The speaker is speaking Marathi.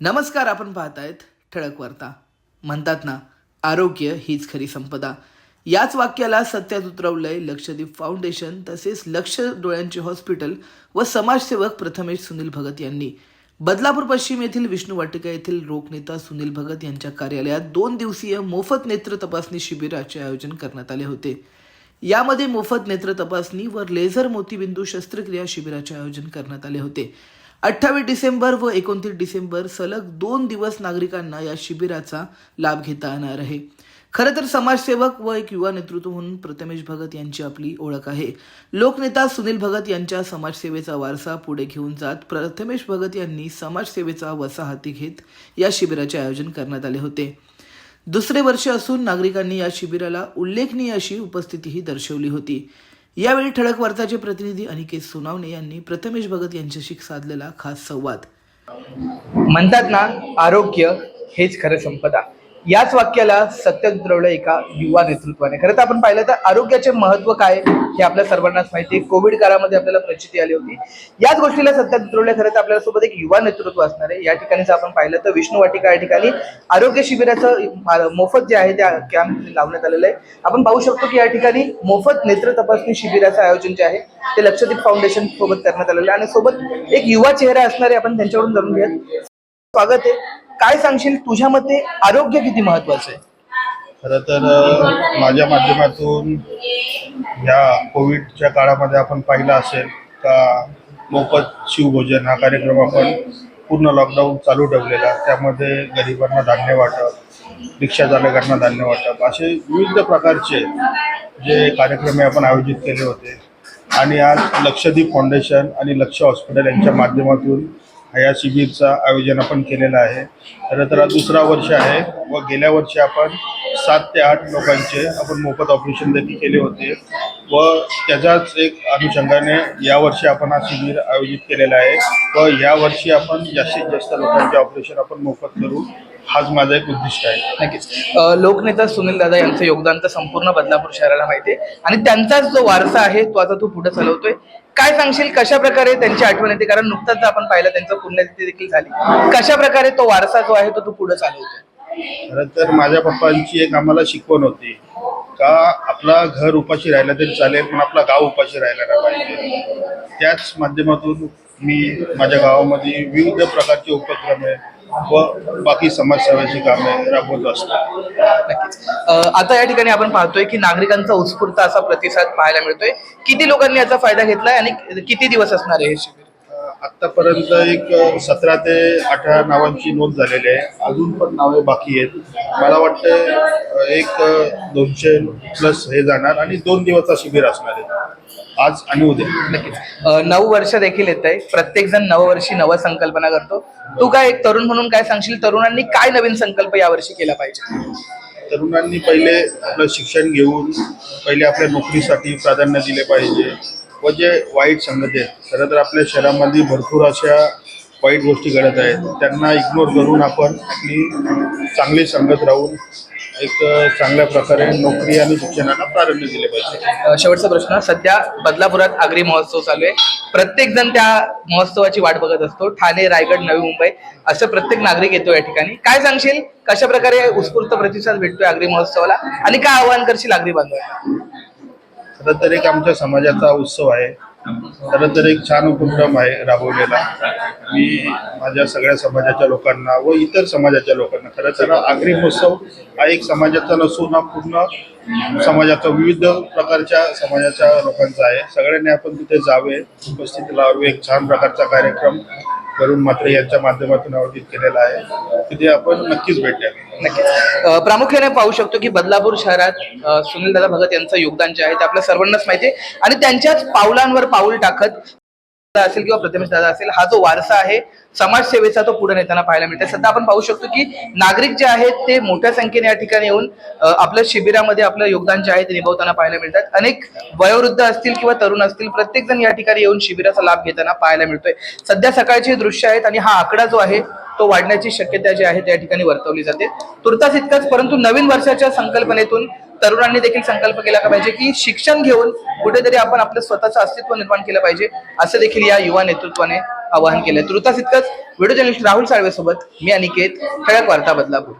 नमस्कार आपण पाहतायत ठळक वार्ता. म्हणतात ना आरोग्य हीच खरी संपदा. याच वाक्याला सत्यात उतरवलंय लक्षद्वीप फाउंडेशन तसेच लक्ष डोळ्यांचे हॉस्पिटल व समाजसेवक प्रथमेश सुनील भगत यांनी. बदलापूर पश्चिम येथील विष्णू वाटिका येथील रोगनेता सुनील भगत यांच्या कार्यालयात दोन दिवसीय मोफत नेत्र तपासणी शिबिराचे आयोजन करण्यात आले होते. यामध्ये मोफत नेत्र तपासणी व लेझर मोतीबिंदू शस्त्रक्रिया शिबिराचे आयोजन करण्यात आले होते. अठ्ठावीस डिसेंबर व एकोणतीस डिसेंबर सलग दोन दिवस नागरिकांना या शिबिराचा लाभ घेता येणार आहे. खरं तर समाजसेवक व एक युवा नेतृत्व म्हणून प्रथमेश भगत यांची आपली ओळख आहे. लोकनेता सुनील भगत यांच्या समाजसेवेचा वारसा पुढे घेऊन जात प्रथमेश भगत यांनी समाजसेवेचा वसा हाती घेत या शिबिराचे आयोजन करण्यात आले होते. दुसरे वर्ष असून नागरिकांनी या शिबिराला उल्लेखनीय अशी उपस्थितीही दर्शवली होती. यावेळी ठळक वार्ताचे प्रतिनिधी अनिकेत सोनावणे यांनी प्रथमेश भगत यांच्याशी साधलेला खास संवाद. म्हणतात ना आरोग्य हेच खरं संपदा. याच वाक्याला सत्य उतरवलं एका युवा नेतृत्वाने. खरं तर आपण पाहिलं तर आरोग्याचे महत्त्व काय हे आपल्या सर्वांनाच माहिती आहे. कोविड काळामध्ये आपल्याला प्रचिती आली होती. याच गोष्टीला सत्यात उतरवल्या खरं तर आपल्यासोबत एक युवा नेतृत्व असणार आहे. या ठिकाणी जर आपण पाहिलं तर विष्णू वाटिका या ठिकाणी आरोग्य शिबिराचं मोफत जे आहे त्या कॅम्प लावण्यात आलेलं आहे. आपण पाहू शकतो की या ठिकाणी मोफत नेत्र तपासणी शिबिराचं आयोजन जे आहे ते लक्षद्वीप फाउंडेशन सोबत करण्यात आलेलं आहे. आणि सोबत एक युवा चेहरा असणारे आपण त्यांच्याकडून जाणून घेऊयात. स्वागत आहे. काय सांगशील? तुझ्या मते आरोग्य किती महत्वाचं आहे? खरं तर माझ्या माध्यमातून या कोविडच्या काळामध्ये आपण पाहिलं असेल का मोफत शिवभोजन हा कार्यक्रम आपण पूर्ण लॉकडाऊन चालू ठेवलेला. त्यामध्ये गरिबांना धान्य वाटप रिक्षा चालकांना धान्य वाटप असे विविध प्रकारचे जे कार्यक्रम आपण आयोजित केले होते. आणि आज लक्षद्वीप फाउंडेशन आणि लक्ष हॉस्पिटल यांच्या माध्यमातून या शिबिरचं आयोजन आपण केलेलं आहे. खरं तर हा दुसरा वर्ष आहे व गेल्या वर्षी आपण सात ते आठ लोकांचे आपण मोफत ऑपरेशन देखील केले होते व त्याच्याच एक अनुषंगाने यावर्षी आपण हा शिबिर आयोजित केलेला आहे व यावर्षी आपण जास्तीत जास्त लोकांचे ऑपरेशन आपण मोफत करू हाच माझा एक उद्दिष्ट आहे. नक्कीच लोकनेता सुनील दादा यांचं योगदान तर संपूर्ण बदलापूर शहराला माहिती आहे. आणि त्यांचाच जो वारसा आहे तो आता तू पुढे चालवतोय. काय सांगशील कशा प्रकारे त्यांची आठवण येते? कारण नुकताच आपण पाहिलं त्यांचं पुण्यतिथी देखील झाली. कशा प्रकारे तो वारसा जो आहे तो तू पुढे चालवतोय? खरं तर माझ्या पप्पांची एक आम्हाला शिकवण होती. का आपला घर उपाशी राहिला तरी चालेल पण आपला गाव उपाशी राहिला पाहिजे. त्याच माध्यमातून मी माझ्या गावामध्ये विविध प्रकारचे उपक्रम आहे व बाकी समाजसेवेची कामे राबवत असतो नक्कीच. अं, आता या ठिकाणी आपण पाहतोय की नागरिकांचा उत्स्फूर्त असा प्रतिसाद पाहायला मिळतोय. किती लोकांनी याचा फायदा घेतलाय आणि किती दिवस असणार आहे हे शिबिर? आत्तापर्यंत एक सतरा ते अठरा नावांची नोंद झालेली आहे. अजून पण नावे बाकी आहेत. मला वाटतं एक दोनशे प्लस हे जाणार आणि दोन दिवसाचा शिबिर असणार आहे. आज आणि उद्या. नक्कीच. नऊ वर्ष देखील येत आहे प्रत्येक जण नववर्षी नव संकल्पना करतो. तू काय एक तरुण म्हणून काय सांगशील? तरुणांनी काय नवीन संकल्प यावर्षी केला पाहिजे? तरुणांनी पहिले आपलं शिक्षण घेऊन पहिले आपल्या नोकरीसाठी प्राधान्य दिले पाहिजे. व जे वाईट संगती आहेत खरं तर आपल्या शहरामध्ये भरपूर अशा वाईट गोष्टी घडत आहेत. त्यांना इग्नोर करून आपण आपली चांगली संगत राहून एक चांगल्या प्रकारे नोकरी आणि शिक्षणाला प्राधान्य दिले पाहिजे. अं, शेवटचा प्रश्न. सध्या बदलापुरात आगरी महोत्सव चालू आहे. प्रत्येक जण त्या महोत्सवाची वाट बघत असतो. ठाणे रायगड नवी मुंबई असं प्रत्येक नागरिक येतो या ठिकाणी. काय सांगशील? कशा प्रकारे उत्स्फूर्त प्रतिसाद भेटतोय आगरी महोत्सवाला? आणि काय आवाहन करशील आगरी बांधवांना खरं तर एक आमच्या समाजाचा उत्सव आहे. खरं तर एक छान उपक्रम आहे राबवलेला. मी माझ्या सगळ्या समाजाच्या लोकांना व इतर समाजाच्या लोकांना खरं तर आग्री महोत्सव हा एक समाजाचा नसून हा पूर्ण समाजाचा विविध प्रकारच्या समाजाच्या लोकांचा आहे. सगळ्यांनी आपण तिथे जावे उपस्थित लावावे. एक छान प्रकारचा कार्यक्रम करून मात्र यांच्या माध्यमातून आयोजित केलेला आहे. तिथे आपण नक्कीच भेट नक्कीच. प्रामुख्याने पाहू शकतो की बदलापूर शहरात सुनील सुनीलदादा भगत यांचं योगदान जे आहे ते आपल्या सर्वांनाच माहिती आहे. आणि त्यांच्याच पावलांवर पाऊल टाकत असेल किंवा प्रतिमेश दादा असेल हा जो वारसा आहे समाजसेवेचा तो पुढे नेताना पाहायला मिळतो सध्या आपण पाहू शकतो की नागरिक जे आहेत ते मोठ्या संख्येने या ठिकाणी येऊन आपल्या शिबिरामध्ये आपलं योगदान जे आहे ते निभवताना पाहायला मिळतात. अनेक वयोवृद्ध असतील किंवा तरुण असतील प्रत्येक जण या ठिकाणी येऊन शिबिराचा लाभ घेताना पाहायला मिळतोय. सध्या सकाळचे दृश्य आहेत आणि हा आकडा जो आहे तो वाढण्याची शक्यता जी आहे त्या ठिकाणी वर्तवली जाते. तुर्तास इतकाच परंतु नवीन वर्षाच्या संकल्पनेतून तरुणांनी देखील संकल्प केला का पाहिजे की शिक्षण घेऊन कुठेतरी आपण आपलं स्वतःचं अस्तित्व निर्माण केलं पाहिजे असं देखील या युवा नेतृत्वाने आवाहन केलंय. तृतास इतकंच. व्हिडिओ जर्नलिस्ट राहुल साळवे सोबत मी अनिकेत ठळक वार्ता बदलापूर